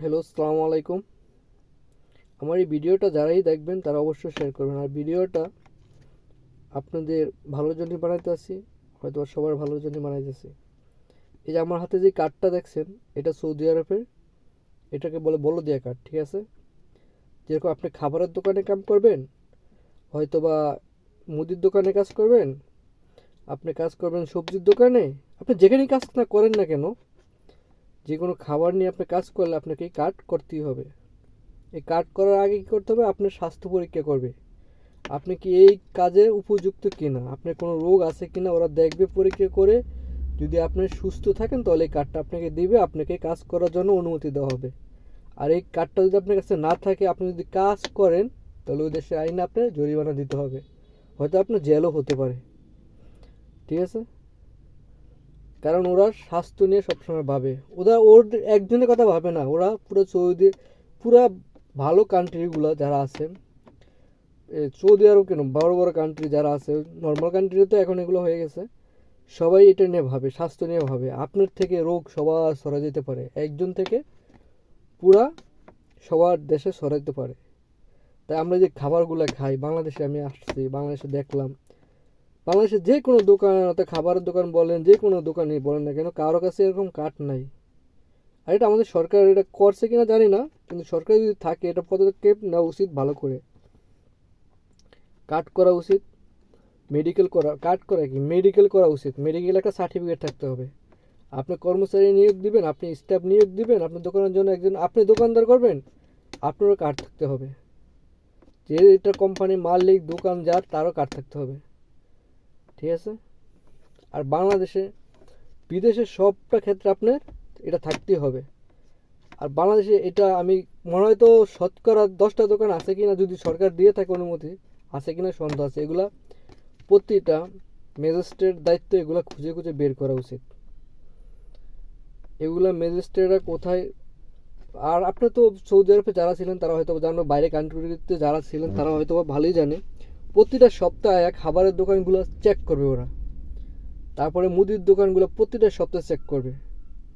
Hello আসসালামু আলাইকুম। আমার এই ভিডিওটা যারাই দেখবেন, তারা অবশ্যই শেয়ার করবেন। আর ভিডিওটা আপনাদের ভালোর জন্য বানাইতে আসি হয়তো সবার ভালোর জন্য বানাইতেছি এই যে আমার হাতে যে কার্ডটা দেখছেন, এটা সৌদি আরবের, এটাকে বলে বলদিয়া কার্ড ঠিক আছে? যেরকম আপনি খাবারের দোকানে কাম করবেন হয়তো বা মুদির দোকানে কাজ করবেন, আপনি কাজ করবেন সবজির দোকানে, আপনি যেখানেই কাজ না করেন না কেন যে কোনো খাবার নিয়ে আপনি কাজ করলে আপনাকে কার্ড করতেই হবে। এই কার্ড করার আগে কী করতে হবে? আপনার স্বাস্থ্য পরীক্ষা করবে। আপনি কি এই কাজে উপযুক্ত কিনা? আপনার কোনো রোগ আছে কিনা? ওরা দেখবে পরীক্ষা করে। যদি আপনি সুস্থ থাকেন, তাহলে এই কার্ডটা আপনাকে দিবে। আপনাকে কাজ করার জন্য অনুমতি দেওয়া হবে। আর এই কার্ডটা যদি আপনার কাছে না থাকে, আপনি যদি কাজ করেন, তাহলে ওই দেশের আইনে আপনার জরিমানা দিতে হবে। হয়তো আপনার জেলও হতে পারে। ঠিক আছে? কারণ ওরা স্বাস্থ্য নিয়ে সবসময় ভাবে। ওরা ওর একজনের কথা ভাবে না। ওরা পুরো সৌদি পুরো ভালো কান্ট্রিগুলো যারা আছে সৌদি আরব কেন বড় বড় কান্ট্রি যারা আছে নর্মাল কান্ট্রিতে তো এখন এগুলো হয়ে গেছে। সবাই এটা নিয়ে ভাবে, স্বাস্থ্য নিয়ে ভাবে। আপনার থেকে রোগ সবার সরা যেতে পারে। একজন থেকে পুরা সবার দেশে সরাইতে পারে। তাই আমরা যে খাবারগুলো খাই, বাংলাদেশে আমি আসছি, বাংলাদেশে দেখলাম বাংলাদেশে যে কোনো দোকান, অর্থাৎ খাবারের দোকান বলেন, যে কোনো দোকানই বলেন না কেন, কারও কাছে এরকম কাঠ নাই। আর এটা আমাদের সরকার এটা করছে কিনা জানি না, কিন্তু সরকার যদি থাকে, এটা পদক্ষেপ নেওয়া উচিত ভালো করে। কাট করা উচিত মেডিকেল করা কাট করা কি? মেডিকেল করা উচিত। মেডিকেল একটা সার্টিফিকেট থাকতে হবে। আপনি কর্মচারী নিয়োগ দিবেন, আপনি স্টাফ নিয়োগ দিবেন, আপনার দোকানের জন্য একজন, আপনি দোকানদার করবেন, আপনারও কার্ড থাকতে হবে। যে এটা কোম্পানি মালিক দোকান যার তারও কার্ড থাকতে হবে। ঠিক আছে? আর বাংলাদেশে, বিদেশে সবটা ক্ষেত্রে আপনার এটা থাকতেই হবে। আর বাংলাদেশে এটা আমি, মনে হয় তো শতকরা দশটা দোকান আছে কি না যদি সরকার দিয়ে থাকে অনুমতি, আছে কি না সন্দেহ আছে। এগুলা প্রতিটা ম্যাজিস্ট্রেট দায়িত্ব এগুলা খুঁজে খুঁজে বের করা উচিত। এগুলা ম্যাজিস্ট্রেটরা কোথায়? আর আপনি তো সৌদি আরবে যারা ছিলেন, তারা হয়তো জানো, বাইরে কান্ট্রিতে যারা ছিলেন, তারা হয়তো ভালোই জানে। প্রতিটা সপ্তাহে খাবারের দোকানগুলো চেক করবে ওরা। তারপরে মুদির দোকানগুলো প্রতিটা সপ্তাহে চেক করবে।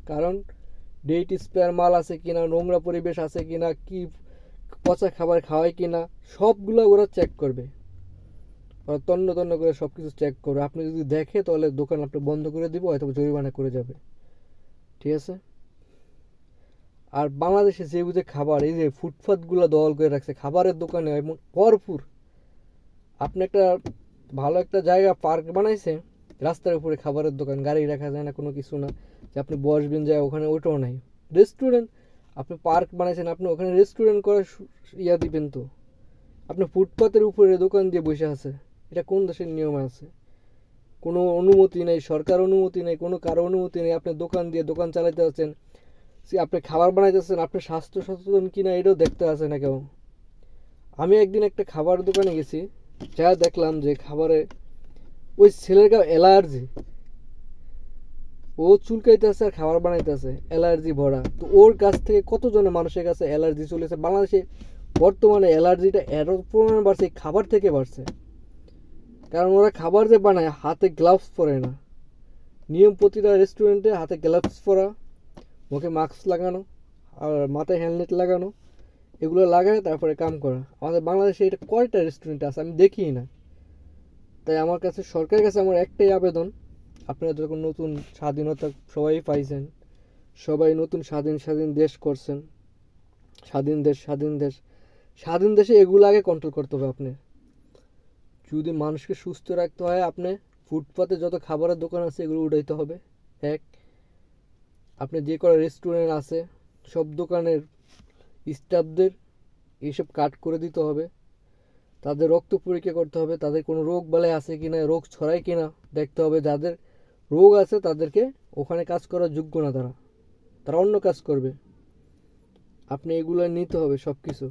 কারণ ডেট স্পেয়ার মাল আছে কিনা, নোংরা পরিবেশ আছে কিনা, কি পচা খাবার খাওয়ায় কিনা, সবগুলো ওরা চেক করবে। ওরা তন্ন তন্ন করে সব কিছু চেক করবে। আপনি যদি দেখে, তাহলে দোকান আপনি বন্ধ করে দিব, হয়তো জরিমানা করে যাবে। ঠিক আছে? আর বাংলাদেশে যে বুঝে খাবার, এই যে ফুটপাতগুলো দল করে রাখছে, খাবারের দোকানে এমন ভরপুর আপনি একটা ভালো একটা জায়গা, পার্ক বানাইছে, রাস্তার উপরে খাবারের দোকান, গাড়ি রাখা যায় না, কোনো কিছু না, যে আপনি বসবেন, যায় ওখানে ওটাও নাই। রেস্টুরেন্ট আপনি পার্ক বানাইছেন, আপনি ওখানে রেস্টুরেন্ট করে ইয়া দিবেন তো। আপনি ফুটপাতের উপরে দোকান দিয়ে বসে আছে, এটা কোন দেশের নিয়ম আছে? কোনো অনুমতি নেই, সরকার অনুমতি নেই, কোনো কারও অনুমতি নেই, আপনি দোকান দিয়ে দোকান চালাইতে আছেন আপনি খাবার বানাইতেছেন, আপনি স্বাস্থ্য সচেতন কিনা এটাও দেখতে আছে না কেউ। আমি একদিন একটা খাবার দোকানে গেছি যা দেখলাম যে খাবারে ওই ছেলের গায়ে অ্যালার্জি। ও চুলকাইতেছে আর খাবার বানাইতেছে, অ্যালার্জি ভরা। তো ওর কাছ থেকে কতজনের মানুষের কাছে অ্যালার্জি চলেছে? বাংলাদেশে বর্তমানে অ্যালার্জিটা এত পরিমাণে বাড়ছে খাবার থেকে বাড়ছে। কারণ ওরা খাবার যে বানায়, হাতে গ্লাভস পরে না। নিয়ম প্রতিটা রেস্টুরেন্টে হাতে গ্লাভস পরা, মুখে মাস্ক লাগানো, আর মাথায় হেলমেট লাগানো। এগুলো লাগায় তারপরে কাম করা। আমাদের বাংলাদেশে এটা কয়টা রেস্টুরেন্ট আছে আমি দেখি না। তাই আমার কাছে, সরকারের কাছে আমার একটাই আবেদন, আপনারা যখন নতুন স্বাধীনতা সবাই পাইছেন, সবাই নতুন স্বাধীন স্বাধীন দেশ করছেন, স্বাধীন দেশ স্বাধীন দেশ, স্বাধীন দেশে এগুলো আগে কন্ট্রোল করতে হবে আপনি। যদি মানুষকে সুস্থ রাখতে হয়, আপনি ফুটপাতে যত খাবারের দোকান আছে, এগুলো উঠাইতে হবে। এক, আপনি যে কটা রেস্টুরেন্ট আছে, সব দোকানের স্টাফদের এইসব কাট করে দিতে হবে। তাদের রক্ত পরীক্ষা করতে হবে। তাদের কোনো রোগ বালাই আছে কি না রোগ ছড়ায় কি না দেখতে হবে। যাদের রোগ আছে তাদেরকে ওখানে কাজ করার যোগ্য না তারা। তারা অন্য কাজ করবে। আপনি এগুলো নিতে হবে সব কিছু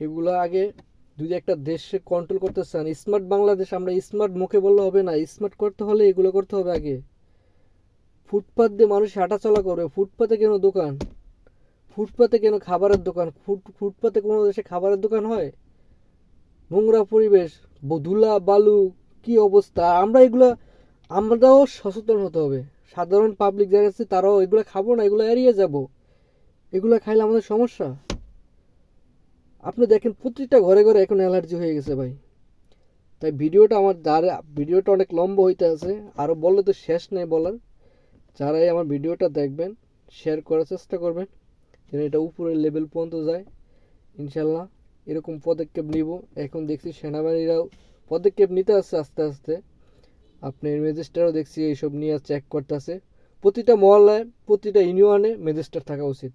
এগুলো আগে যদি একটা দেশে কন্ট্রোল করতে চান স্মার্ট বাংলাদেশ আমরা স্মার্ট মুখে বললে হবে না স্মার্ট করতে হলে এগুলো করতে হবে আগে। ফুটপাত দিয়ে মানুষ হাঁটাচলা করবে। ফুটপাতে কেন দোকান? ফুটপাতে কেন খাবারের দোকান? ফুট, ফুটপাতে কোনো দেশে খাবারের দোকান হয়? নোংরা পরিবেশ ধুলা, বালু, কি অবস্থা? আমরা এগুলো, আমরাও সচেতন হতে হবে। সাধারণ পাবলিক যারা আছে, তারাও এগুলো খাব না, এগুলো এড়িয়ে যাব। এগুলো খাইলে আমাদের সমস্যা। আপনি দেখেন, প্রতিটা ঘরে ঘরে এখন অ্যালার্জি হয়ে গেছে ভাই। তাই ভিডিওটা আমার যারা, ভিডিওটা অনেক লম্বা হইতে আছে আরও বললে তো শেষ নেই বলার। যারাই আমার ভিডিওটা দেখবেন শেয়ার করার চেষ্টা করবেন। যেন এটা উপরের লেভেল পর্যন্ত যায়। ইনশাল্লাহ এরকম পদক্ষেপ নিব। এখন দেখছি সেনাবাহিনীরাও পদক্ষেপ নিতে আসছে আস্তে আস্তে। আপনার ম্যাজিস্ট্রেটও দেখছি এইসব নিয়ে চেক করতেছে। প্রতিটা মহল্লায়, প্রতিটা ইউনিয়নে ম্যাজিস্ট্রেট থাকা উচিত।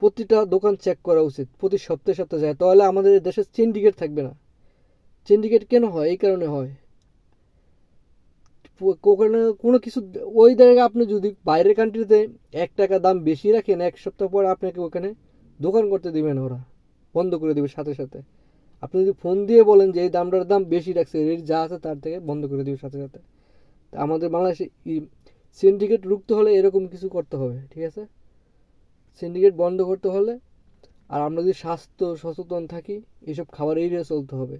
প্রতিটা দোকান চেক করা উচিত। প্রতি সপ্তাহে সপ্তাহে যায়। তাহলে আমাদের দেশে সিন্ডিকেট থাকবে না। সিন্ডিকেট কেন হয়? এই কারণে হয়। ওখানে কোনো কিছু ওই জায়গায় আপনি যদি বাইরের কান্ট্রিতে এক টাকা দাম বেশি রাখেন, এক সপ্তাহ পর আপনাকে ওখানে দোকান করতে দিবে না ওরা, বন্ধ করে দিবে সাথে সাথে। আপনি যদি ফোন দিয়ে বলেন যে এই দামটার দাম বেশি রাখছে রেট যা আছে তার থেকে বন্ধ করে দিবে সাথে সাথে। তা আমাদের বাংলাদেশে সিন্ডিকেট রুখতে হলে এরকম কিছু করতে হবে, ঠিক আছে? সিন্ডিকেট বন্ধ করতে হলে আর আমরা যদি স্বাস্থ্য সচেতন থাকি, এসব খাবার এড়িয়ে চলতে হবে।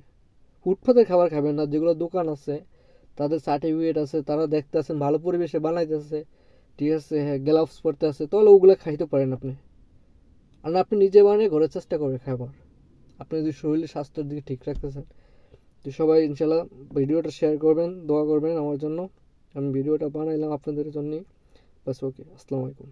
ফুটপাতের খাবার খাবেন না, যেগুলো দোকান আছে তাদের সার্টিফিকেট আছে, তারা দেখতে আছেন ভালো পরিবেশে বানাইতেছে। ঠিক আছে হ্যাঁ গ্লাভস পরতে আছে তাহলে ওগুলো খাইতে পারেন আপনি। আর আপনি নিজে বানিয়ে ঘরের চেষ্টা করে খাবার আপনি যদি শরীরের স্বাস্থ্যের দিকে ঠিক রাখতে চান তো সবাই ইনশাল্লাহ ভিডিওটা শেয়ার করবেন, দোয়া করবেন আমার জন্য। আমি ভিডিওটা বানাইলাম আপনাদের জন্যই। বাস ওকে আসসালামু আলাইকুম।